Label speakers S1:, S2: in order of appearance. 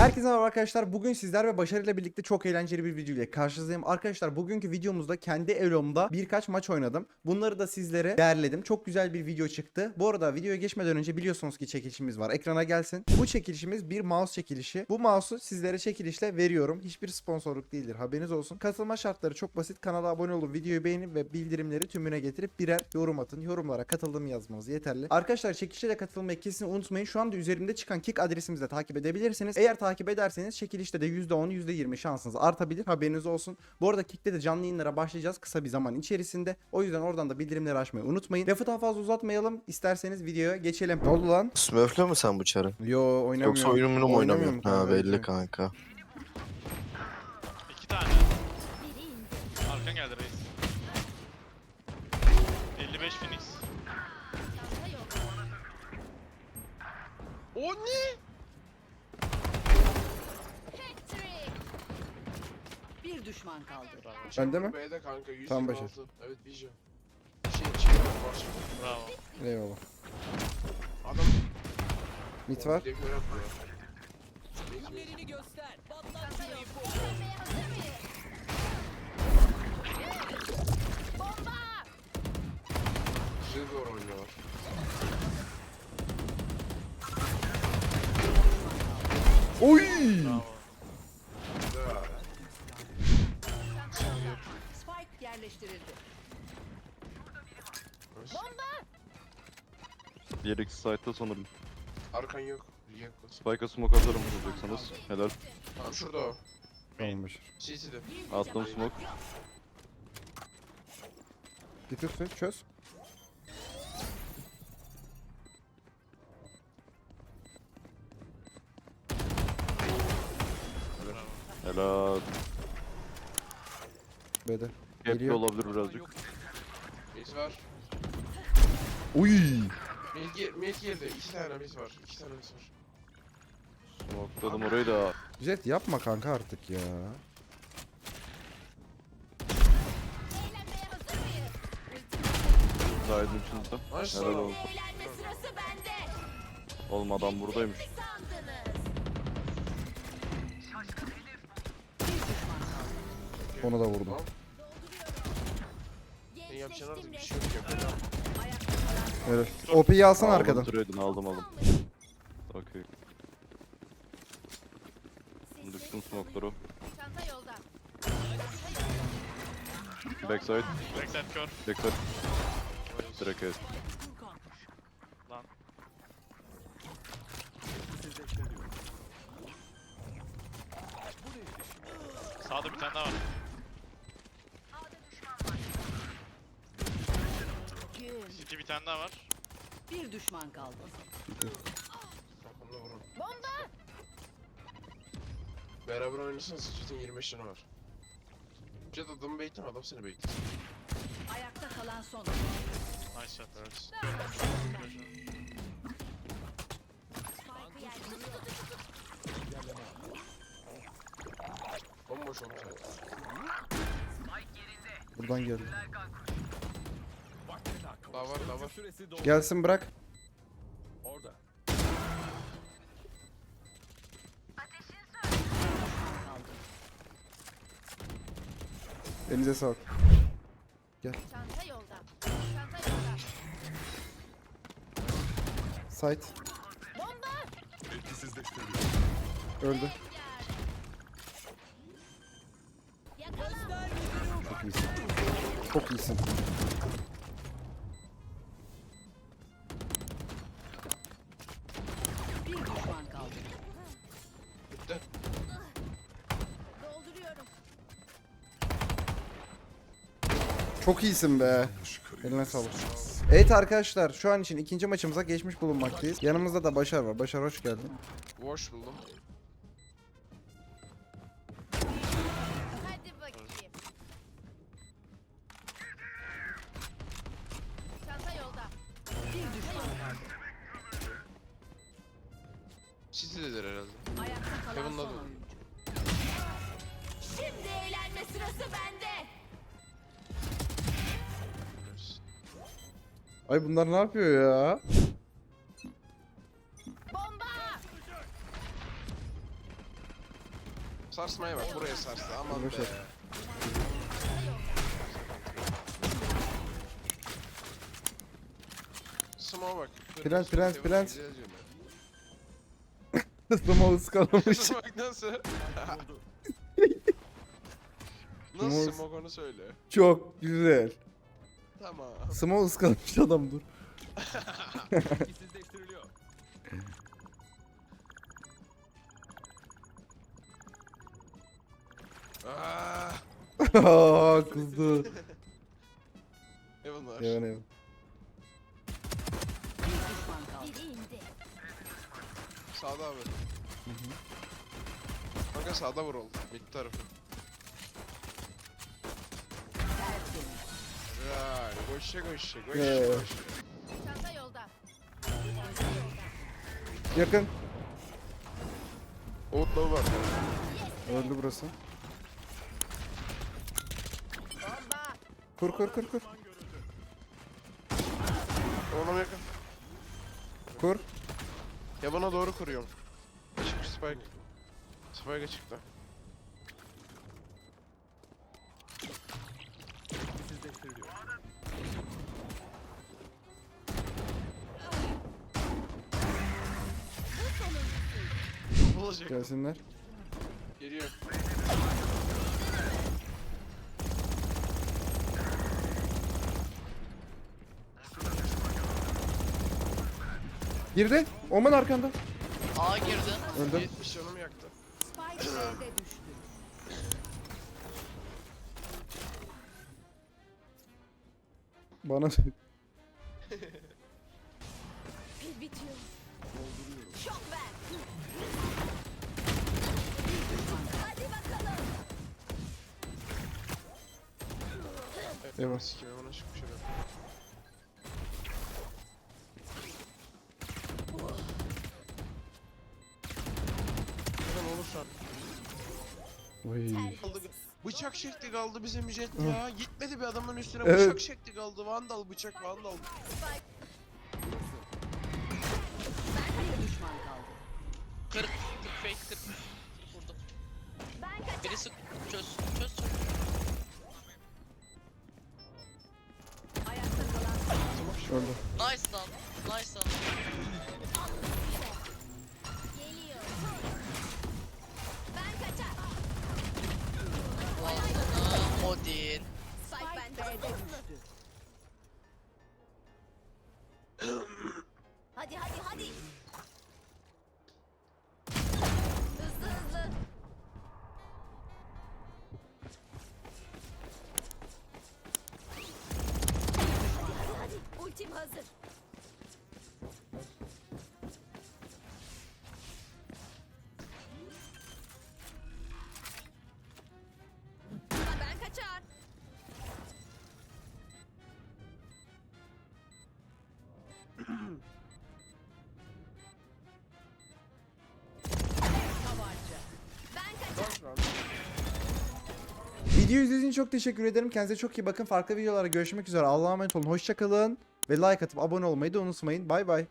S1: Herkese merhaba arkadaşlar. Bugün sizler ve başarıyla birlikte çok eğlenceli bir video ile karşınızdayım. Arkadaşlar bugünkü videomuzda kendi Elom'da birkaç maç oynadım. Bunları da sizlere değerledim. Çok güzel bir video çıktı. Bu arada videoya geçmeden önce biliyorsunuz ki çekilişimiz var. Ekrana gelsin. Bu çekilişimiz bir mouse çekilişi. Bu mouse'u sizlere çekilişle veriyorum. Hiçbir sponsorluk değildir. Haberiniz olsun. Katılma şartları çok basit. Kanala abone olup videoyu beğenin ve bildirimleri tümüne getirip birer yorum atın. Yorumlara katıldığımı yazmanız yeterli. Arkadaşlar çekilişe de katılmayı kesin unutmayın. Şu anda üzerimde çıkan kick adresimizi de takip edebilirsiniz. Eğer takip ederseniz çekilişte de %10 %20 şansınız artabilir. Haberiniz olsun. Bu arada kickte de canlı yayınlara başlayacağız kısa bir zaman içerisinde. O yüzden oradan da bildirimleri açmayı unutmayın. Lafı daha fazla uzatmayalım. İsterseniz videoya geçelim. Ne oldu lan?
S2: Smurf'le mi sen bu çarı?
S1: Yo oynamıyorum.
S2: Yoksa oyununu mu
S1: Oynamıyorum?
S2: Ha
S1: kanka,
S2: belli
S1: evet.
S2: kanka.
S3: İki tane. Arkan geldi reis. 55 Phoenix. O ne?
S4: Düşman kaldı.
S1: Bende mi?
S5: B'de kanka 126.
S1: Tamam, Başar.
S5: Evet Vision. Şey şey var.
S3: Bravo.
S1: Eyvallah.
S5: Adam
S1: Mit var.
S5: Devre yapıyor. Mit mit. Size doğru oynuyorlar.
S1: Oy!
S3: Bravo.
S6: Diğer iki site'da sanırım.
S5: Arkan yok. Yok.
S6: Spike'a smoke atarım vuracaksanız. Helal.
S5: Tamam şurada o.
S1: Başar.
S5: CC'de.
S6: Attım smoke.
S1: Git üstü çöz.
S6: Helal.
S1: B'de.
S6: Hep
S1: Geliyor.
S6: olabilir birazcık.
S5: Mit var.
S1: Uy!
S5: Mit girdi. İki tane mit var. İki tane mit var.
S6: Smoke'ladım orayı da.
S1: Jet yapma kanka artık ya.
S6: Zahidin içinde.
S5: Nice
S6: Helal
S5: lan.
S6: olsun.
S7: Eğlenme sırası bende.
S6: Oğlum adam buradaymış.
S7: Ne sandınız?
S1: Onu da vurdum.
S5: Sen yapacaksın artık bir
S7: Gençleştim
S5: şey yok. Yapacağım.
S1: Evet. OP'yi alsana
S6: Aldım
S1: arkadan.
S6: trade'ini aldım aldım. Okey. Düştüm smoke'ları.
S7: Çanta yolda.
S6: Backside.
S3: Backside kör.
S6: Backside. Direkt evet.
S3: Lan. Sağda bir tane daha var. City bir tane daha var.
S4: Bir düşman kaldı.
S5: Kafamda vurun. Bomba! Beraber oynarsanız Jet'in 25 canı var. Jet adamı bekle adam seni bekliyor.
S4: Ayakta kalan son.
S3: Nice shot. Evet.
S7: Spike'ı yerleştir.
S5: Bomboş olmuş.
S1: Buradan geldi.
S5: Daha var daha var.
S1: Gelsin bırak. Elinize sağlık.
S7: Çanta yolda. Çanta yolda.
S1: Site. Öldü.
S7: Yakala.
S1: Çok iyisin. Çok iyisin. Çok iyisin be. Eline sağlık. Evet arkadaşlar şu an için ikinci maçımıza geçmiş bulunmaktayız. Yanımızda da Başar var. Başar hoş geldin.
S5: Wash buldum.
S1: Ay bunlar ne yapıyor ya?
S7: Bomba!
S5: Sarsmaya bak buraya sarstı aman be.
S1: ver.
S5: Smoke'a bak.
S1: Prens, prens,
S5: Smoke
S1: prens. Smoke ıskalamış.
S5: Smoke nasıl? Nasıl
S1: Smoke-
S5: smoke onu söyle.
S1: Çok güzel.
S5: Tamam.
S1: Smoke ıskalamış adam dur.
S5: Aaaa.
S1: Aa kızdı.
S5: Evan var.
S1: Yalan yalan.
S4: Bir düşman kaldı.
S7: Biri indi.
S5: Sağda abi. Kanka sağda vur oldu. Mid tarafı. Ray, koşa koşa koşa koşa.
S7: Çanta yolda. Çanta yolda.
S1: Yakın.
S5: Oğutları var.
S1: Öldü burası.
S7: Bomba.
S1: Kur kur kur kur.
S5: Oğlum yakın.
S1: Kur.
S5: Ya bana doğru kuruyorum. Açık spike. Spike açıkta. Bu olacak.
S1: Gelsinler.
S5: Geliyor.
S1: Girdi. Oman arkanda.
S8: A girdi.
S1: Öldüm.
S5: 70 canımı yaktı.
S4: Spike B'de düştü.
S1: Bana
S7: Pil bitiyor. Şok ver. Hadi bakalım.
S1: Eyvah.
S5: Sikime bana çıkmış herhalde. Neden olursa
S1: Oy.
S5: kaldı. Bıçak çekti kaldı bizim jet ya. Gitmedi bir adamın üstüne
S1: Evet.
S5: bıçak çekti kaldı. Vandal bıçak vandal.
S4: Bir düşman kaldı.
S8: 40, 40 fake 40. Vurdum. Birisi çöz, çöz.
S4: Ayakta kalan
S1: Öldü.
S8: Nice lan. Nice lan. Odin.
S7: Spike bende. Hadi hadi hadi. Hızlı hızlı. Hadi hadi. Ultim hazır.
S1: Video izlediğiniz için çok teşekkür ederim. Kendinize çok iyi bakın. Farklı videolarda görüşmek üzere. Allah'a emanet olun. Hoşçakalın. Ve like atıp abone olmayı da unutmayın. Bay bay.